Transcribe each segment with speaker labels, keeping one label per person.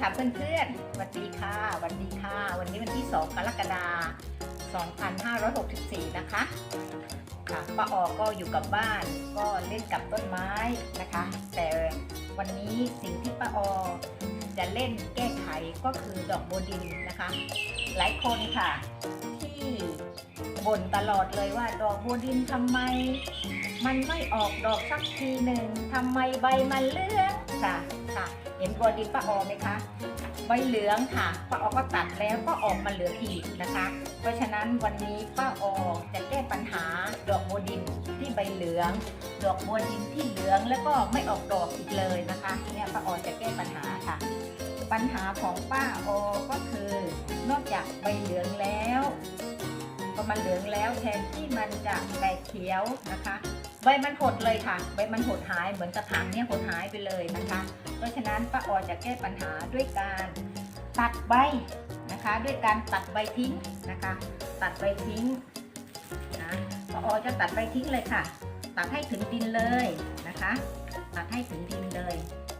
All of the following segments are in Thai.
Speaker 1: ค่ะเพื่อนๆสวัสดีค่ะ วันดีค่ะ วันนี้วันที่ 2 กรกฎาคม 2564 นะคะ ค่ะป้าออก็อยู่กับบ้าน ก็เล่นกับต้นไม้นะคะ แต่วันนี้สิ่งที่ป้าออจะเล่นแก้ไขก็คือดอกโบดินนะคะ หลายคนค่ะที่ บ่นตลอดเลยว่าดอกโบวดินทำไม มันไม่ออกดอกสักทีหนึ่งทำไมใบมันเหลืองค่ะค่ะ เห็นบัวดินป้าออไหมคะใบเหลืองค่ะป้าออก็ตัดแล้วก็ออกมาเหลืองอีกนะคะ เพราะฉะนั้นวันนี้ป้าออจะแก้ปัญหาดอกบัวดินที่ใบเหลือง ดอกบัวดินที่เหลืองแล้วก็ไม่ออกดอกอีกเลยนะคะเนี่ยป้าออจะแก้ปัญหาค่ะ ปัญหาของป้าออก็คือนอกจากใบเหลือง มันเหลืองแล้วแทนที่มันจะแตกเขียวนะคะ ใบมันหดเลยค่ะ ใบมันหดหายเหมือนกระถางเนี่ยหดหายไปเลยนะคะ เพราะฉะนั้นป้าออจะแก้ปัญหาด้วยการตัดใบนะคะ ด้วยการตัดใบทิ้งนะคะ ตัดใบทิ้งนะป้าออจะตัดใบทิ้งเลยค่ะ ตัดให้ถึงดินเลยนะคะ ตัดให้ถึงดินเลย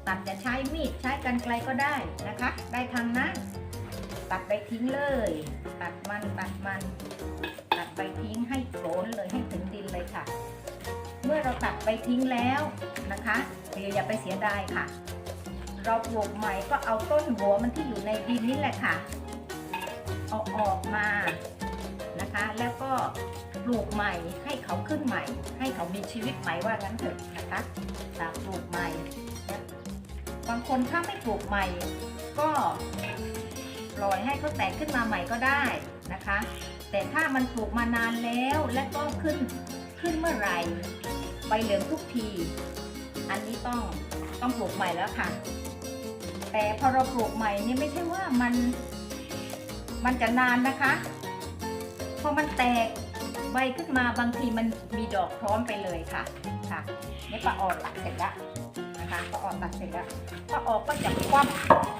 Speaker 1: ตัดจะใช้มีดใช้กันไกลก็ได้นะคะ ได้ทางนั้นตัดใบทิ้งเลย ตัดมันตัดมัน ตัดใบทิ้งให้โกนเลยให้ถึงดินเลยค่ะ เมื่อเราตัดใบทิ้งแล้วนะคะเดี๋ยวอย่าไปเสียดายค่ะ เราปลูกใหม่ก็เอาต้นหัวมันที่อยู่ในดินนี่แหละค่ะ เอาออกมานะคะ แล้วก็ปลูกใหม่ให้เขาขึ้นใหม่ ให้เขามีชีวิตใหม่ว่างั้นเถอะนะคะถ้าปลูกใหม่ บางคนถ้าไม่ปลูกใหม่ ก็ปล่อยให้เขาแตกขึ้นมาใหม่ก็ได้นะคะ แต่ถ้ามันปลูกมานานแล้วและก็ขึ้นขึ้นเมื่อไหร่ใบเหลืองทุกที อันนี้ต้องต้องปลูกใหม่แล้วค่ะ แต่พอเราปลูกใหม่นี่ไม่ใช่ว่ามันมันจะนานนะคะพอมันแตกใบขึ้นมาบางทีมันมีดอกพร้อมไปเลยค่ะค่ะนี่ป้าออดตัดเสร็จแล้วนะคะป้าออดตัดเสร็จแล้วป้าออดก็จะคว่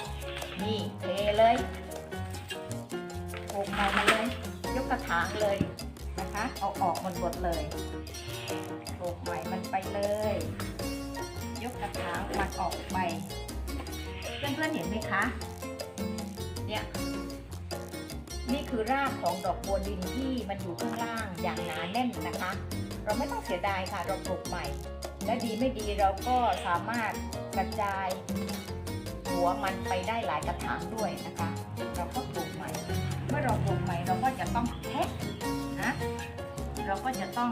Speaker 1: ำนี่เทเลยปลูกใหม่มาเลย กระถางเลยนะคะ เอาออกหมดหมดเลยปลูกใหม่มันไปเลย ยกกระถางมันออกไป เพื่อนๆเห็นไหมคะ เนี่ยนี่คือรากของดอกบัวดินที่มันอยู่ข้างล่างอย่างหนาแน่นนะคะ เราไม่ต้องเสียดายค่ะเราปลูกใหม่ และดีไม่ดีเราก็สามารถกระจาย หัวมันไปได้หลายกระถางด้วยนะคะ เราก็ เมื่อเราปลูกใหม่เราก็จะต้องแพ็คนะ เราก็จะต้อง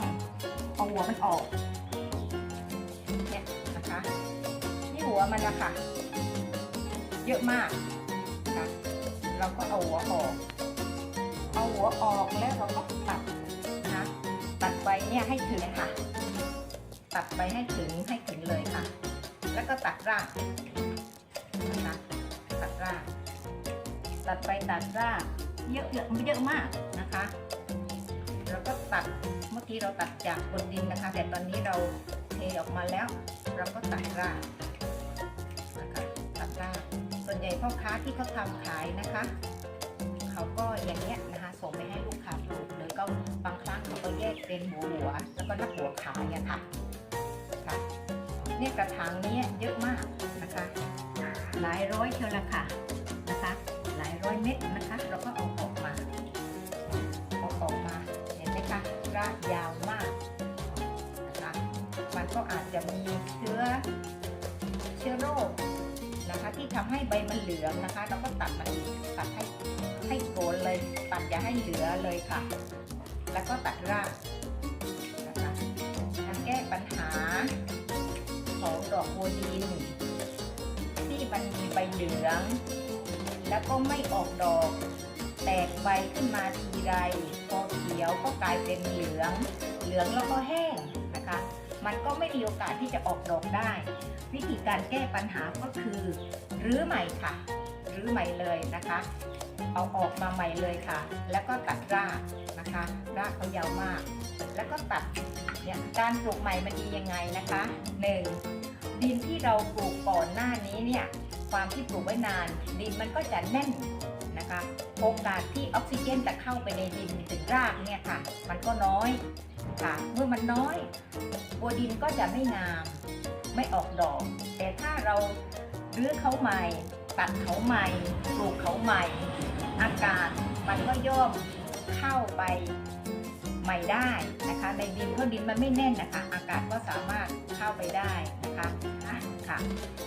Speaker 1: เอาหัวมันออกเนี่ยนะคะนี่หัวมันนะคะเยอะมากนะคะเราก็เอาหัวออก เอาหัวออกแล้วเราก็ตัดนะตัดใบเนี่ยให้ถึงค่ะ ตัดใบให้ถึงให้ถึงเลยค่ะ แล้วก็ตัดรากนะคะตัดรากตัดใบตัดราก เยอะเยอะเยอะมากนะคะแล้วก็ตัดเมื่อกี้เราตัดจากบนดินนะคะ แต่ตอนนี้เราเทออกมาแล้ว เราก็ตัดรากนะคะตัดรากส่วนใหญ่พ่อค้าที่เขาทำขายนะคะ เขาก็อย่างเนี้ยนะคะส่งไปให้ลูกค้าปลูกหรือก็บางครั้งเขาก็แยกเป็นหัวหัว แล้วก็นับหัวขายอะค่ะค่ะเนี่ยกระถางนี้เยอะมากนะคะ หลายร้อยเชียวละค่ะ ที่ทำให้ใบมันเหลืองนะคะ เราก็ตัดมันอีกตัดให้ให้โกนเลย ตัดอย่าให้เหลือเลยค่ะ แล้วก็ตัดรากนะคะการแก้ปัญหาของดอกบัวดินที่มันมีใบเหลือง แล้วก็ไม่ออกดอก แตกใบขึ้นมาทีไรพอเขียวก็กลายเป็นเหลือง เหลืองแล้วก็แห้ง มันก็ไม่มีโอกาสที่จะออกดอกได้ วิธีการแก้ปัญหาก็คือรื้อใหม่ค่ะ รื้อใหม่เลยนะคะ เอาออกมาใหม่เลยค่ะ แล้วก็ตัดรากนะคะ รากเขายาวมาก แล้วก็ตัดเนี่ยการปลูกใหม่มันดียังไงนะคะหนึ่งดินที่เราปลูกก่อนหน้านี้เนี่ยความที่ปลูกไว้นาน ดินมันก็จะแน่นนะคะโอกาสที่ออกซิเจนจะเข้าไปในดินถึงรากเนี่ยค่ะ มันก็น้อย ค่ะ เมื่อมันน้อยบัวดินก็จะไม่งาม ไม่ออกดอก แต่ถ้าเรารื้อเขาใหม่ ตัดเขาใหม่ ปลูกเขาใหม่ อากาศมันก็ย่อมเข้าไปใหม่ได้นะคะ ในดินเพราะดินมันไม่แน่นนะคะ อากาศก็สามารถเข้าไปได้นะคะค่ะ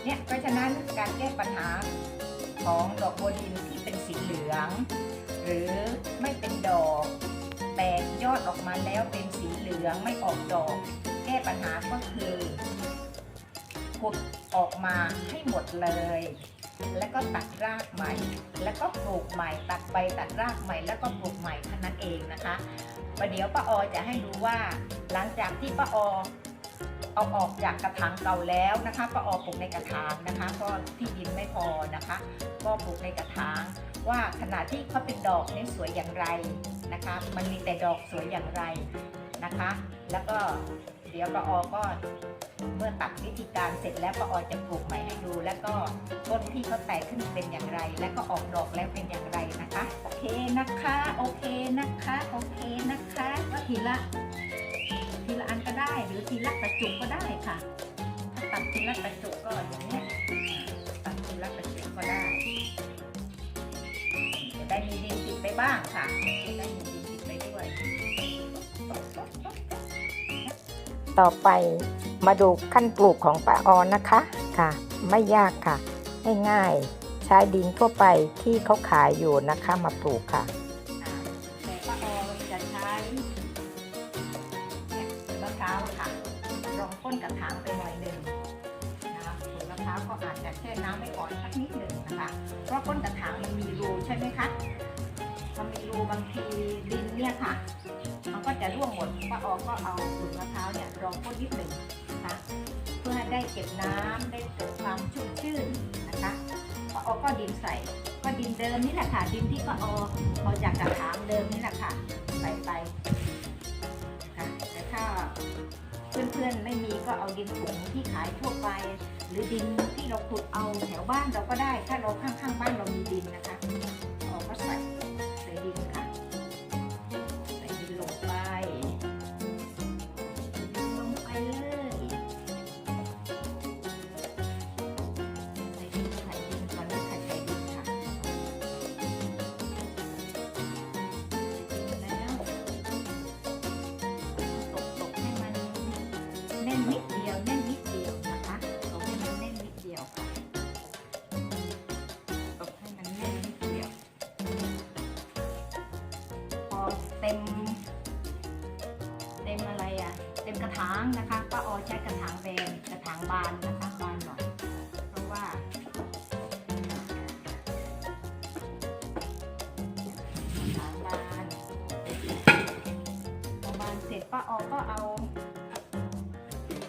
Speaker 1: เนี่ยเพราะฉะนั้นการแก้ปัญหาของดอกบัวดินที่เป็นสีเหลือง หรือไม่เป็นดอก ตกยอดออกมาแล้วเป็นสีเหลืองไม่ออกดอก แก้ปัญหาก็คือขุดออกมาให้หมดเลย แล้วก็ตัดรากใหม่ แล้วก็ปลูกใหม่ ตัดใบตัดรากใหม่ แล้วก็ปลูกใหม่เท่านั้นเองนะคะประเดี๋ยวป้าออจะให้ดูว่า หลังจากที่ป้าออ เอาออกจากกระถางเก่าแล้วนะคะป้าออปลูกในกระถางนะคะเพราะที่ดินไม่พอนะคะ ก็ปลูกในกระถาง ว่าขณะที่เขาเป็นดอกนี่สวยอย่างไรนะคะ มันมีแต่ดอกสวยอย่างไรนะคะ แล้วก็เดี๋ยวปออก็เมื่อตัดวิธีการเสร็จแล้วปออจะปลูกใหม่ให้ดู แล้วก็ต้นที่เขาแตกขึ้นเป็นอย่างไร แล้วก็ออกดอกแล้วเป็นอย่างไรนะคะ โอเคนะคะ โอเคนะคะ โอเคนะคะก็ทีละทีละ ได้ หรือทีละกระจุกก็ได้ค่ะ ถ้าตัดทีละกระจุกก็อย่างนี้ตัดทีละกระจุกก็ได้จะได้มีดินติดไปบ้างค่ะจะได้มีดินติดไปด้วย
Speaker 2: ต่อไปมาดูขั้นปลูกของป้าออนนะคะค่ะ ไม่ยากค่ะ ง่ายๆ ใช้ดินทั่วไปที่เขาขายอยู่นะคะมาปลูกค่ะา
Speaker 1: ก็ดินใส่ ก็ดินเดิมนี่แหละค่ะ ดินที่ก็อออเอาจากกระถางเดิมนี่แหละค่ะ ใส่ไปค่ะแต่ถ้าเพื่อนๆไม่มีก็เอาดินถุงที่ขายทั่วไป หรือดินที่เราขุดเอาแถวบ้านเราก็ได้ ถ้าเราข้างๆบ้านเรามีดินนะคะ เต็มกระถางนะคะป้าออใช้กระถางแบนกระถางบานนะคะบานหน่อยเพราะว่าทางบานพอบานเสร็จป้าออก็เอา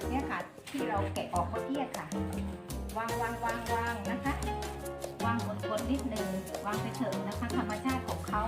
Speaker 1: เนี่ยค่ะ ที่เราแกะออกเมื่อกี้ค่ะ วางวางวางวางนะคะ วางกดกดนิดหนึ่งวางไปเถอะนะคะ ธรรมชาติของเขา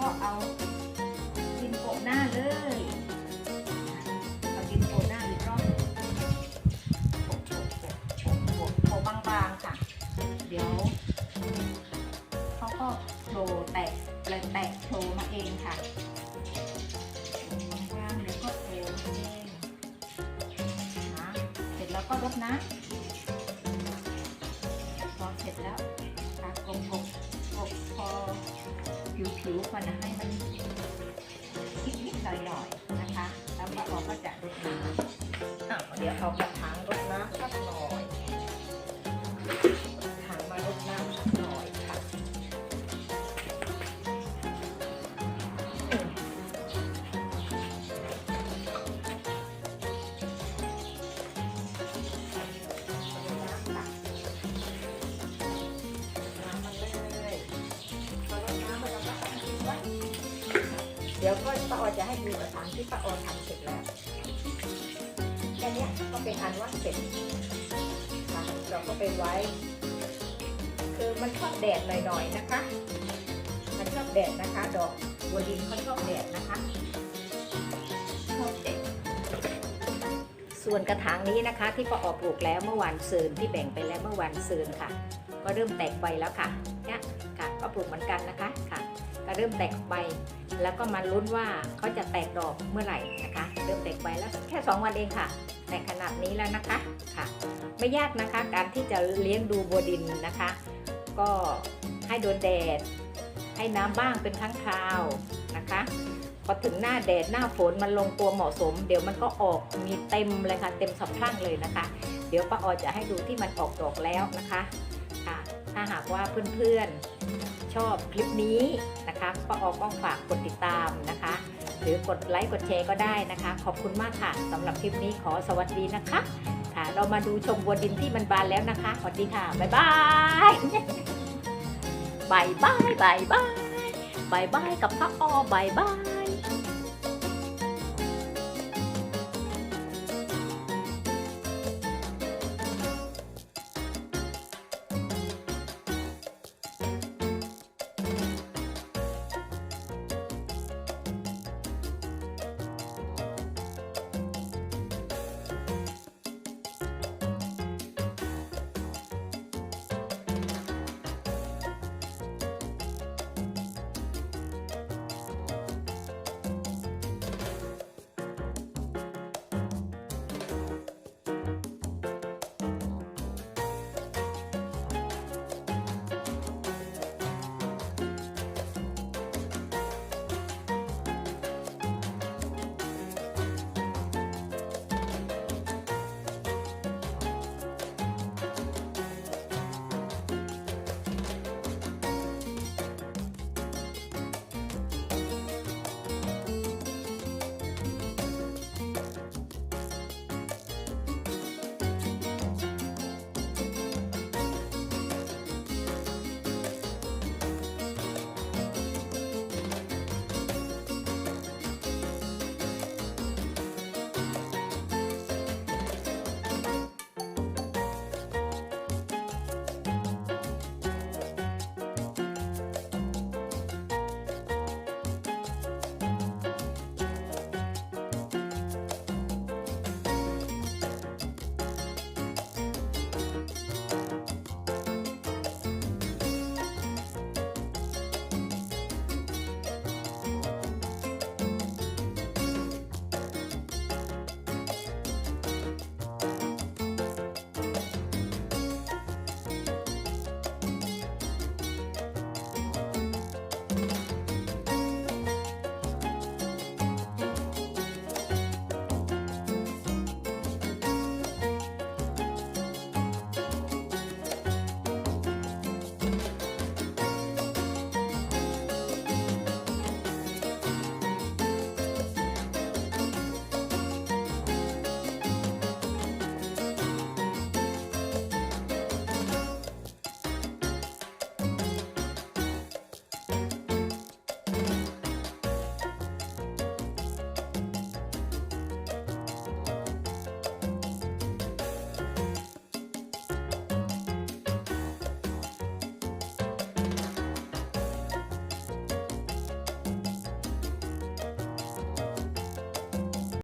Speaker 1: ก็เอาดินโปะหน้าเลยเอาดินโปะหน้าอีกรอบโปะโปะโปะโปะโปะโบางๆค่ะ เดี๋ยวเขาก็โชว์แตกเลยแตกโชว์มาเองค่ะบางๆเดี๋วก็โผเองนะเสร็จแล้วก็ลดนะ ควันนะให้มัน ดี๋ยวก็ป้าออจะให้ดูกระถางที่ป้าออทำเสร็จแล้วแค่นี้ก็เป็นอันว่าเสร็จค่ะเราก็ไปไว้ คือมันชอบแดดหน่อยๆนะคะ มันชอบแดดนะคะ ดอกบัวดินเขาชอบแดดนะคะชอบแดดส่วนกระถางนี้นะคะ ที่ป้าออปลูกแล้วเมื่อวานซืนที่แบ่งไปแล้วเมื่อวานซืนค่ะ ก็เริ่มแตกใบแล้วค่ะเนี่ยค่ะก็ปลูกเหมือนกันนะคะค่ะ เริ่มแตกใบ แล้วก็มาลุ้นว่าเขาจะแตกดอกเมื่อไหร่นะคะ เริ่มแตกใบแล้วแค่ 2 วันเองค่ะแตกขนาดนี้แล้วนะคะค่ะ ไม่ยากนะคะการที่จะเลี้ยงดูบัวดินนะคะ ก็ให้โดนแดด ให้น้ำบ้างเป็นครั้งคราวนะคะพอถึงหน้าแดดหน้าฝนมันลงตัวเหมาะสม เดี๋ยวมันก็ออกมีเต็มเลยค่ะ เต็มสะพรั่งเลยนะคะ เดี๋ยวป้าออจะให้ดูที่มันออกดอกแล้วนะคะค่ะถ้าหากว่าเพื่อนๆ ชอบคลิปนี้นะคะป้าออก็ฝากกดติดตามนะคะ หรือกดไลค์กดแชร์ก็ได้นะคะ ขอบคุณมากค่ะสำหรับคลิปนี้ขอสวัสดีนะคะค่ะเรามาดูชมบัวดินที่มันบานแล้วนะคะสวัสดีค่ะบ๊ายบายบายบายบายบายบายบายกับป้าออบายบาย